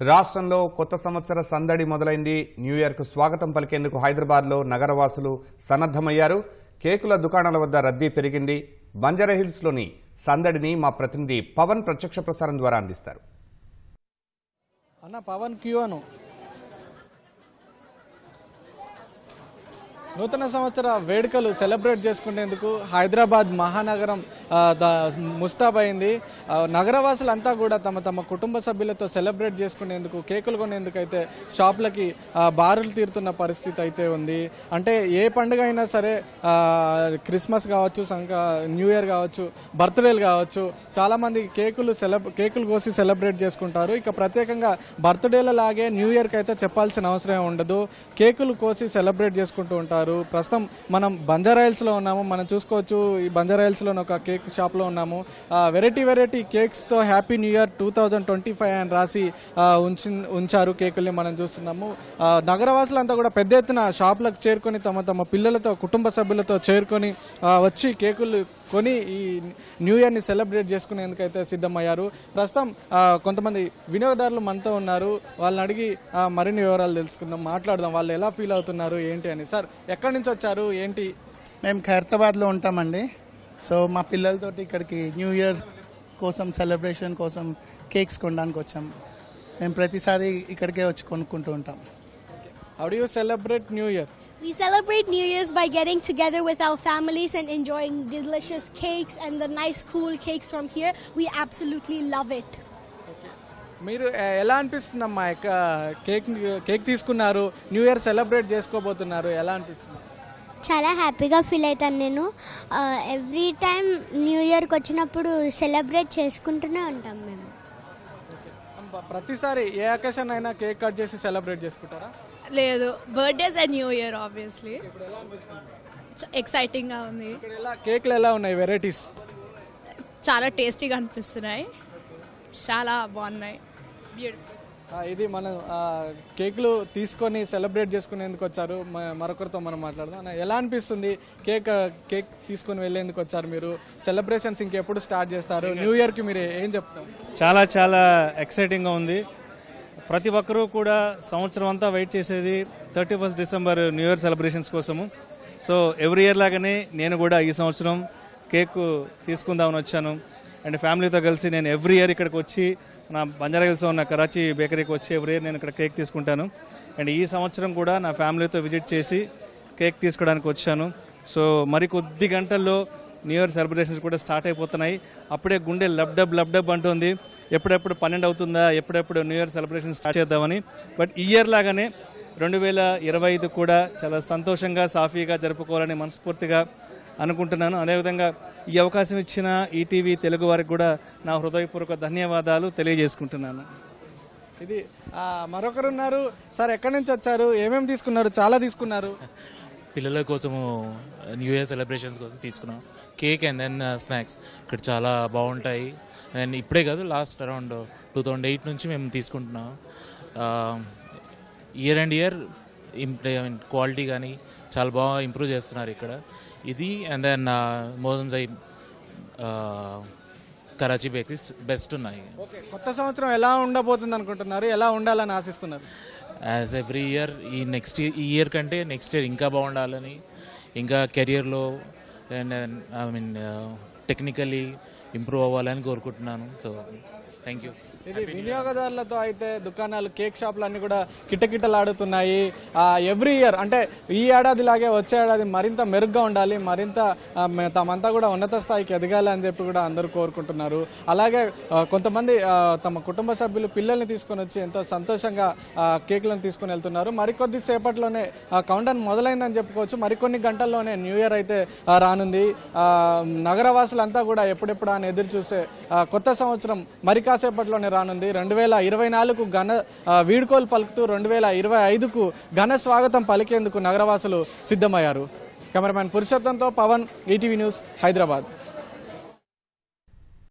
రాష్ట్రంలో కొత్త సంవత్సర సందడి మొదలైంది. న్యూ ఇయర్కు స్వాగతం పలికేందుకు హైదరాబాద్లో నగరవాసులు సన్నద్దమయ్యారు కేకుల దుకాణాల వద్ద రద్దీ పెరిగింది. బంజారాహిల్స్లోని సందడిని మా ప్రతినిధి పవన్ ప్రత్యక్ష ప్రసారం ద్వారా అందిస్తారు. అన్న పవన్ క్యూ నూతన సంవత్సర వేడుకలు సెలబ్రేట్ చేసుకునేందుకు హైదరాబాద్ మహానగరం ముస్తాబైంది ఆ, నగరవాసులంతా కూడా తమ తమ కుటుంబ సభ్యులతో సెలబ్రేట్ చేసుకునేందుకు కేకులు కొనేందుకు అయితే షాపులకి బారులు తీరుతున్న పరిస్థితి అయితే ఉంది. అంటే ఏ పండుగ అయినా సరే క్రిస్మస్ కావచ్చు సంక న్యూ ఇయర్ కావచ్చు బర్త్డేలు కావచ్చు చాలామంది కేకులు సెలబ్ కేకులు కోసి సెలబ్రేట్ చేసుకుంటారు. ఇక ప్రత్యేకంగా బర్త్డేల లాగే న్యూ ఇయర్కి అయితే చెప్పాల్సిన అవసరం ఉండదు. కేకులు కోసి సెలబ్రేట్ చేసుకుంటూ ఉంటారు. ప్రస్తుతం మనం బంజారాయిల్స్లో ఉన్నాము. మనం చూసుకోవచ్చు ఈ బంజారాయిల్స్లో ఒక కేక్ షాప్లో ఉన్నాము. Variety variety కేక్స్తో happy new year two thousand twenty five అని రాసి ఉంచి ఉంచారు కేకుల్ని మనం చూస్తున్నాము. నగరవాసులంతా కూడా పెద్ద ఎత్తున షాపులకు చేరుకొని తమ తమ పిల్లలతో కుటుంబ సభ్యులతో చేరుకొని వచ్చి కేకులు కొని ఈ న్యూ ఇయర్ని సెలబ్రేట్ చేసుకునేందుకైతే సిద్ధమయ్యారు. ప్రస్తుతం కొంతమంది వినియోగదారులు మనతో ఉన్నారు. వాళ్ళని అడిగి మరిన్ని వివరాలు తెలుసుకుందాం మాట్లాడదాం. వాళ్ళు ఎలా ఫీల్ అవుతున్నారు ఏంటి అని. సార్ ఎక్కడి నుంచి వచ్చారు ఏంటి మేము ఖైరతాబాద్లో ఉంటామండి సో మా పిల్లలతోటి ఇక్కడికి న్యూ ఇయర్ కోసం సెలబ్రేషన్ కోసం కేక్స్ కొనడానికి వచ్చాం మేము ప్రతిసారి ఇక్కడికే వచ్చి కొనుక్కుంటూ ఉంటాం how do you celebrate new year We celebrate New Year's by getting together with our families and enjoying delicious cakes and the nice cool cakes from here. We absolutely love it. మీరు ఎలా అనిపిస్తుందమ్మా? ఇక cake cake తీసుకున్నారు new year celebrate చేసుకోబోతున్నారు ఎలా అనిపిస్తుంది? చాలా హ్యాపీగా ఫీల్ అవుతాను నేను. ఎవ్రీ టైం న్యూ ఇయర్కి వచ్చినప్పుడు సెలబ్రేట్ చేసుకుంటూనే ఉంటాం మేము. అమ్మ, ప్రతిసారి ఏ అకేషన్ అయినా కేక్ కట్ చేసి సెలబ్రేట్ చేసుకుంటారా? లేదు birthdays and new year obviously. ఎక్సైటింగ్గా ఉంది. ఇక్కడ ఎలా కేక్లు ఎలా ఉన్నాయి వెరైటీస్? చాలా టేస్టీగా అనిపిస్తున్నాయి. చాలా బాగున్నాయి. బ్యూటిఫుల్ ఇది మనం కేకులు తీసుకొని సెలబ్రేట్ చేసుకునేందుకు వచ్చారు. మరొకరితో మనం మాట్లాడదాం. ఎలా అనిపిస్తుంది కేక్ కేక్ తీసుకొని వెళ్ళేందుకు వచ్చారు మీరు? సెలబ్రేషన్స్ ఇంకెప్పుడు స్టార్ట్ చేస్తారు? న్యూ ఇయర్కి మీరు ఏం చెప్తారు చాలా చాలా ఎక్సైటింగ్గా ఉంది. ప్రతి ఒక్కరూ కూడా సంవత్సరం అంతా వెయిట్ చేసేది thirty first December new year celebrations కోసము. సో ఎవ్రీ ఇయర్ లాగానే నేను కూడా ఈ సంవత్సరం కేక్ తీసుకుందామని వచ్చాను. అండ్ ఫ్యామిలీతో కలిసి నేను ఎవ్రీ ఇయర్ ఇక్కడికి వచ్చి నా బంజారాహిల్స్లో ఉన్న కరాచీ బేకరీకి వచ్చి ఎవ్రీ నేను ఇక్కడ కేక్ తీసుకుంటాను. అండ్ ఈ సంవత్సరం కూడా నా ఫ్యామిలీతో విజిట్ చేసి కేక్ తీసుకోవడానికి వచ్చాను. సో మరి కొద్ది గంటల్లో న్యూ ఇయర్ సెలబ్రేషన్స్ కూడా స్టార్ట్ అయిపోతున్నాయి. అప్పుడే గుండె లబ్డబ్ లబ్డబ్ అంటుంది. ఎప్పుడెప్పుడు పన్నెండు అవుతుందా? ఎప్పుడెప్పుడు న్యూ ఇయర్ సెలబ్రేషన్ స్టార్ట్ చేద్దామని. బట్ ఇయర్ లాగానే రెండు వేల ఇరవై ఐదు కూడా చాలా సంతోషంగా సాఫీగా జరుపుకోవాలని మనస్ఫూర్తిగా అనుకుంటున్నాను. అదేవిధంగా ఈ అవకాశం ఇచ్చిన ఈటీవీ తెలుగు వారికి కూడా నా హృదయపూర్వక ధన్యవాదాలు తెలియజేసుకుంటున్నాను. ఇది మరొకరు ఉన్నారు. సార్ ఎక్కడి నుంచి వచ్చారు? ఏమేమి తీసుకున్నారు? చాలా తీసుకున్నారు. పిల్లల కోసము న్యూ ఇయర్ సెలబ్రేషన్స్ కోసం తీసుకున్నాం. కేక్ అండ్ దెన్ స్నాక్స్ ఇక్కడ చాలా బాగుంటాయి. అండ్ ఇప్పుడే కాదు last around two thousand eight నుంచి మేము తీసుకుంటున్నాం. ఇయర్ అండ్ ఇయర్ క్వాలిటీ కానీ చాలా బాగా ఇంప్రూవ్ చేస్తున్నారు ఇక్కడ. ఇది అండ్ దెన్ మోదన్ జై కరాచీ బేకరీస్ బెస్ట్ ఉన్నాయి. ఓకే కొత్త సంవత్సరం ఎలా ఉండబోతుంది అనుకుంటున్నారు? ఎలా ఉండాలని ఆశిస్తున్నారు? యాజ్ ఎవ్రీ ఇయర్ ఈ నెక్స్ట్ ఈ ఇయర్ కంటే నెక్స్ట్ ఇయర్ ఇంకా బాగుండాలని ఇంకా కెరియర్లో and I mean technically improve అవ్వాలని కోరుకుంటున్నాను. సో థ్యాంక్ యూ ఇది వినియోగదారులతో అయితే దుకాణాలు కేక్ షాపులు అన్ని కూడా కిటకిటలాడుతున్నాయి. ఎవ్రీ ఇయర్ అంటే ఈ ఏడాది లాగే వచ్చే ఏడాది మరింత మెరుగ్గా ఉండాలి మరింత తమంతా కూడా ఉన్నత స్థాయికి ఎదగాలి అని చెప్పి కూడా అందరూ కోరుకుంటున్నారు. అలాగే కొంతమంది తమ కుటుంబ సభ్యులు పిల్లల్ని తీసుకొని వచ్చి ఎంతో సంతోషంగా కేకులను తీసుకొని వెళ్తున్నారు. మరికొద్ది సేపట్లోనే కౌంటర్ మొదలైందని చెప్పుకోవచ్చు. మరికొన్ని గంటల్లోనే న్యూ ఇయర్ అయితే రానుంది. నగరవాసులంతా కూడా ఎప్పుడెప్పుడు అని ఎదురు చూసే కొత్త సంవత్సరం మరి కాసేపట్లోనే రానుంది. రెండు వేల ఇరవై నాలుగు ఘన వీడ్కోలు పలుకుతూ రెండు వేల ఇరవై ఐదుకు ఘన స్వాగతం పలికేందుకు నగరవాసులు సిద్ధమయ్యారు. కెమెరామ్యాన్ పురుషోత్తంతో పవన్ ఈటీవీ న్యూస్ హైదరాబాద్.